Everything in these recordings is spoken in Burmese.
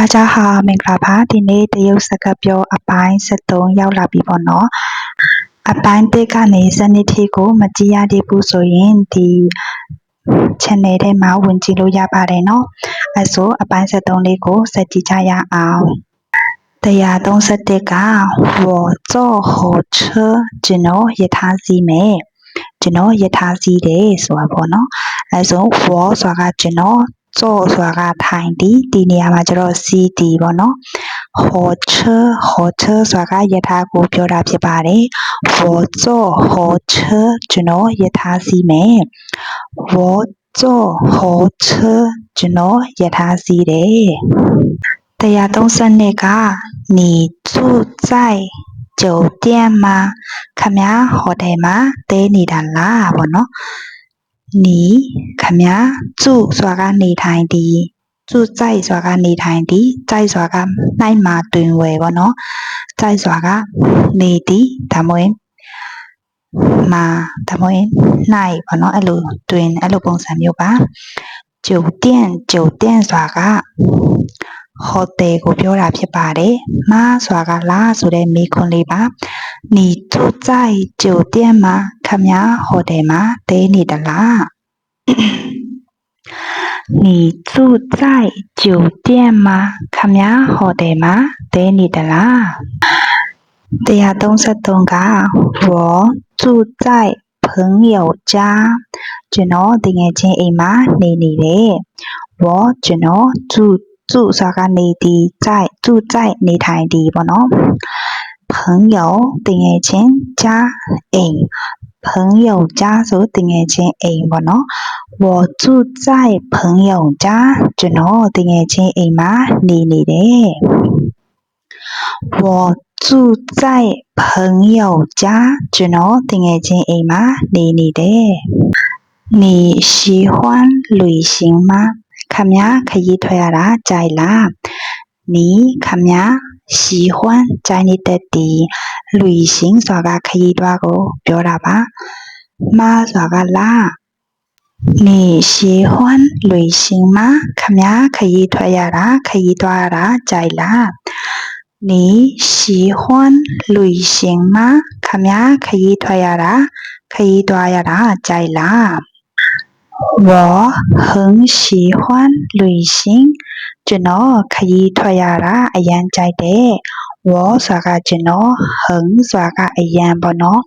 大家好，မင်္ဂလာပါ။ဒီနေ့တရုတ်စကားပြောအပိုင်း73ရောက်လာပြီပေါ့နော်။အပိုင်းတစ်ကနေစနစ်ထိကိုမကြည့်ရသေးဘူးဆိုရင်ဒီ channel ထဲမှာဝင်ကြည့်လို့ရပါတယ်နော်။အဲဆိုအပိုင်း73လေးကိုစကြည့်ကြရအောင်။131က我坐火车ကျွန်တော်ရထားစီးမယ်။ကျွန်တော်ရထားစီးတယ်ဆိုတာပေါ့နော်။အဲဆို我ဆိုတာကကျွန်တော် 坐ဆိုတာကထိုင်တီးဒီနေရာမှာကျတော့စီးတီးပေါ့နော်火车火车ဆိုတာကယထာကိုပြောတာဖြစ်ပါတယ်我坐火车ကျွန်တော်ယထာစီးမယ်我坐火车ကျွန်တော်ယထာစီးတယ်132က你住在酒店吗ခမဟိုတယ်မှာတဲနေတာလားပေါ့နော် နီခမကျုဆိုတာကနေထိုင်သည်ကျုကြိုက်ဆိုတာကနေထိုင်သည်ကြိုက်ဆိုတာကနှိုက်မှာတွင်ဝယ်ပေါ့နော်ကြိုက်ဆိုတာကနေသည်ဒါမှမဟုတ်မှာဒါမှမဟုတ်နှိုက်ပေါ့နော်အဲ့လိုတွင်အဲ့လိုပုံစံမျိုးပါ酒店酒店ဆိုတာကဟိုတယ်ကိုပြောတာဖြစ်ပါတယ်။မဆိုတာကလားဆိုတဲ့မိခွန်းလေးပါ။ 你住在酒店吗？卡米亚好的吗？得你的啦。你住在酒店吗？卡米亚好的吗？得你的啦。对呀，东西东家，我住在朋友家，就喏，等下见姨妈，你你嘞，我就喏住住啥个里地，在住在你台地不喏。朋友တငယ်ချင်းကြားအိမ်朋友家ဆိုတငယ်ချင်းအိမ်ပေါ့နော်我住在朋友家ကျွန်တော်တငယ်ချင်းအိမ်မှာနေနေတယ်我住在朋友家ကျွန်တော်တငယ်ချင်းအိမ်မှာနေနေတယ်你喜欢旅行吗ခမခရီးထွက်ရတာကြိုက်လားနီခမ 喜欢在你的地旅行啥个可以多个表达吧？马啥个啦？你喜欢旅行吗？看呀，可以多呀啦，可以多啦，在啦。你喜欢旅行吗？看呀，可以多呀啦，可以多呀啦，在啦。我很喜欢旅行。 ကျွန်တော်ခရီးထွက်ရတာအရန်ကြိုက်တယ်我ဆိုတာကကျွန်တော်很ဆိုတာကအရန်ပေါ့နော်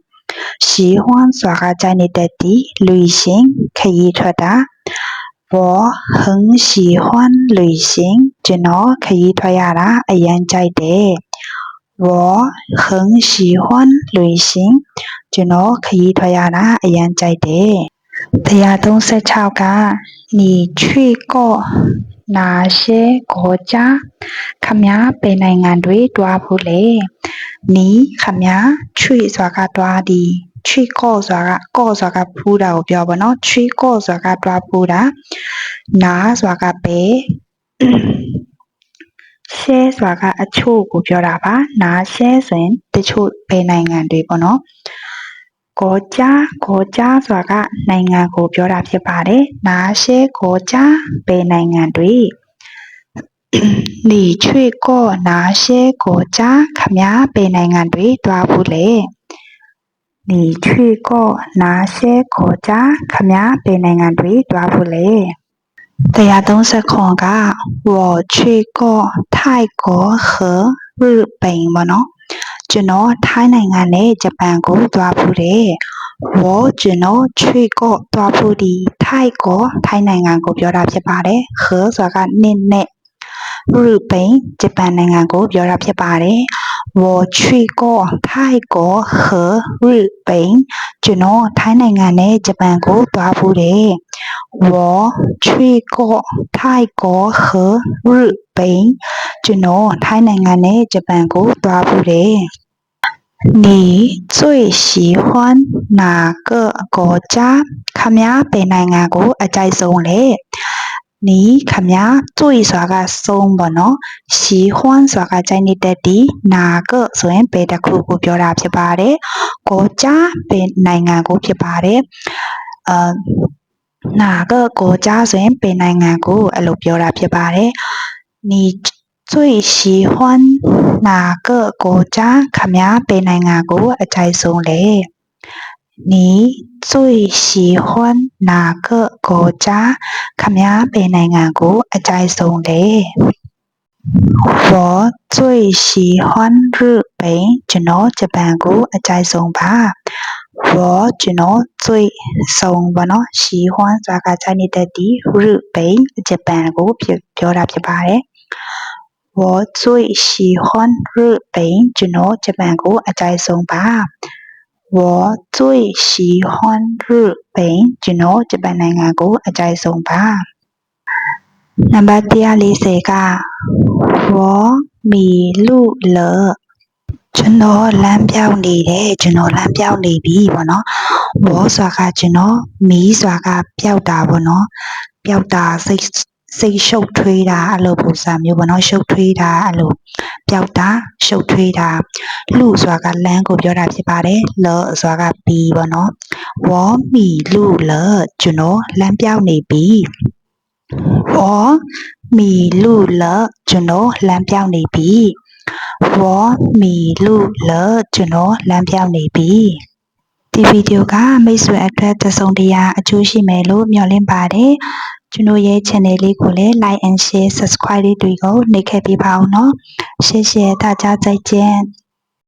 喜欢ဆိုတာကကြိုက်နေတဲ့ဒီ旅行ခရီးထွက်တာ我很喜欢旅行ကျွန်တော်ခရီးထွက်ရတာအရန်ကြိုက်တယ်我很喜欢旅行ကျွန်တော်ခရီးထွက်ရတာအရန်ကြိုက်တယ်136က你去过 နာရှေကိုချာခမည်းပေနိုင်ငံတွေတွားဖို့လေနီခမည်းချွေစွာကတွားဒီချွေကော့စွာကကော့စွာကဖူးတာကိုပြောပါနော်ချွေကော့စွာကတွားဖူးတာနာစွာကပဲရှဲစွာကအချို့ကိုပြောတာပါနာရှဲဆိုရင်တချို့ဘယ်နိုင်ငံတွေပေါ့နော် 国家国家ဆိုတာကနိုင်ငံကိုပြောတာဖြစ်ပါတယ်။哪些国家ဘယ်နိုင်ငံတွေ你去过哪些国家ခမဘယ်နိုင်ငံတွေတွားဘူးလဲ你去过哪些国家ခမဘယ်နိုင်ငံတွေတွားဘူးလဲ130က我去过泰国和日本ပေါ့နော် ကျွန်တော်ထိုင်းနိုင်ငံနဲ့ဂျပန်ကိုသွားဖူးတယ်။ဝေါ်ကျွန်တော်ချွေကော့သွားဖူးဒီထိုက်ကောထိုင်းနိုင်ငံကိုပြောတာဖြစ်ပါတယ်။ခေဆိုတာကနင်းနဲ့ရူပိန်ဂျပန်နိုင်ငံကိုပြောတာဖြစ်ပါတယ်။ဝေါ်ချွေကော့ထိုက်ကောဟရူပိန်ကျွန်တော်ထိုင်းနိုင်ငံနဲ့ဂျပန်ကိုသွားဖူးတယ်။ဝေါ်ချွေကော့ထိုက်ကောဟရူပိန်ကျွန်တော်ထိုင်းနိုင်ငံနဲ့ဂျပန်ကိုသွားဖူးတယ်။ 你最喜欢哪个国家ခမဘယ်နိုင်ငံကိုအကြိုက်ဆုံးလဲနီခမ最ဆိုတာကဆုံးပေါ့နော်喜欢ဆိုတာကကြိုက်နေတဲ့ဒီ哪个ဆိုရင်ဘယ်တစ်ခုကိုပြောတာဖြစ်ပါတယ်国家ဘယ်နိုင်ငံကိုဖြစ်ပါတယ်အာ哪个国家ဆိုရင်ဘယ်နိုင်ငံကိုအဲ့လိုပြောတာဖြစ်ပါတယ်你 最 最喜欢哪个国家？คำนี้เป็นในงากูอาจารย์ทรงเลย你最喜欢哪个国家？คำนี้เป็นในงากูอาจารย์ทรงเลย我最喜欢日本จุนโนจะแปลกูอาจารย์ทรงบ้า我จุนโน最ทรงบ้าเนาะ喜欢จากอาจารย์นิตติ日本จะแปลกูเพียวรับจะบ้าเลย 我最喜欢日本ကျွန်တော်ဂျပန်ကိုအကြိုက်ဆုံးပါ我最喜欢日本ကျွန်တော်ဂျပန်နိုင်ငံကိုအကြိုက်ဆုံးပါနံပါတ်140က我迷路了ကျွန်တော်လမ်းပြောင်းနေတယ်ကျွန်တော်လမ်းပြောင်းနေပြီပေါ့နော်ဝေါ်ဆိုတာကကျွန်တော်မီးဆိုတာကပျောက်တာပေါ့နော်ပျောက်တာစိတ် စိတ်ရှုပ်ထွေးတာအဲ့လိုပုံစံမျိုးပေါ့နော်ရှုပ်ထွေးတာအဲ့လိုပျောက်တာရှုပ်ထွေးတာလူဆိုတာကလမ်းကိုပြောတာဖြစ်ပါတယ်လောဆိုတာကဘီပေါ့နော်ဝေါ်မီလူလကျွန်တော်လမ်းပြောင်းနေပြီဝေါ်မီလူလကျွန်တော်လမ်းပြောင်းနေပြီဝေါ်မီလူလကျွန်တော်လမ်းပြောင်းနေပြီဒီဗီဒီယိုကမိတ်ဆွေအတွက်သစုံတရာအကျိုးရှိမယ်လို့မျှော်လင့်ပါတယ် ကျွန်တော်ရဲ့ channel လေးကိုလည်း like and share subscribe လေးတွေကိုနှိပ်ခဲ့ပေးပါအောင်နော်谢谢大家再见